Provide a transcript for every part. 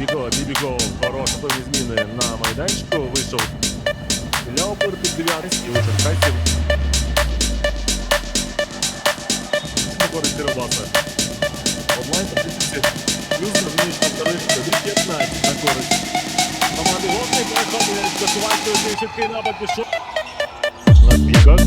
На Бібіго, Бібіго, хороші певні зміни на майданчику. Вийшов Ляопер під дев'ятий і вийшов Кайсів. На користь Кирилбаса. Онлайн по 30 плюс розумієш повтори 15 на користь. Команди Гостей переходить до Сувальської, цей чіткий напад пішов. На біках,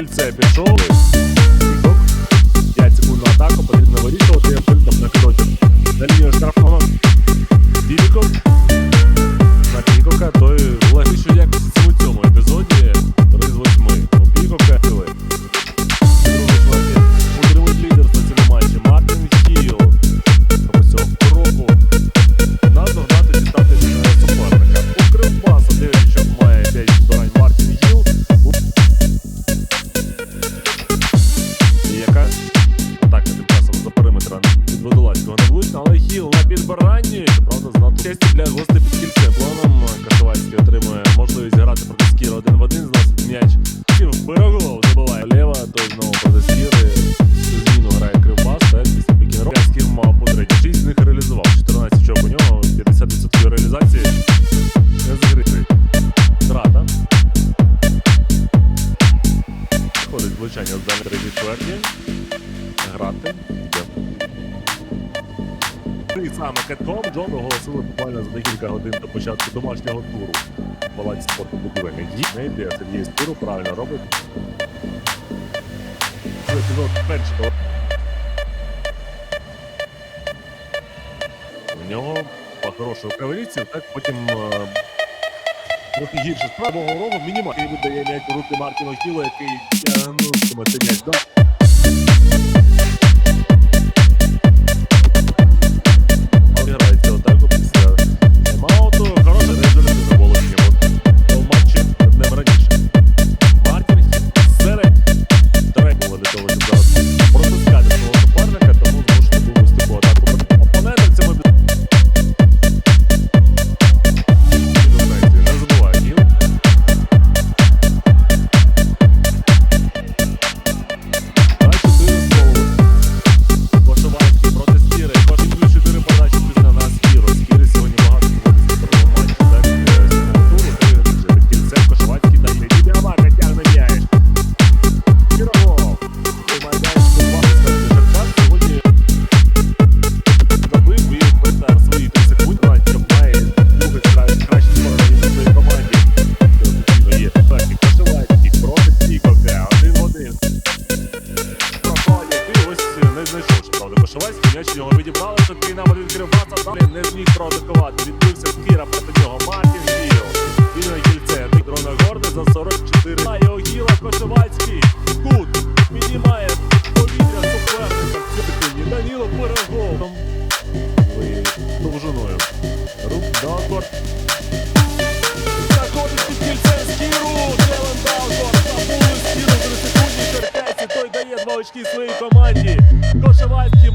Кільце пішов. Для гостей під кільцем. Планом Кашевацький отримує можливість грати проти Скіра один в один, зносить м'яч. В пироглов забиває ліва, той знову проти Скіри. Зміну грає Кривбас, так, після пікінрол. Скір мав по третій. 6 з них реалізував. 14 очок у нього, 50% реалізації. Не загритий. Втрата. Ходить влучання з далі третій чверті. Грати. Йде. І саме Кетком Джон оголосили буквально за декілька годин до початку домашнього туру палаці спорту будівельних дій. Не йде Сергій з туру, правильно робить. Епізод першого. У нього по хорошої каваліції, так потім е, трохи гірше з правого рогу мінімально. І видає м'яч у руки Мартіну Хілу, який тягнутиме цей м'яч Відбився Скіра проти нього, Мартін Гіл. Він на кільце, Дрона Горди за 44. А його Гіла, Кошовецький, кут, піднімає повітря суперника. В цьому Даніло Пирогов. Довжиною. Рук Далкор. Заходить під кільце Скіру, Джелен Далкор, забули Скіру 3 секунді, Черкасі, той дає два очки своїй команді. Кошевальський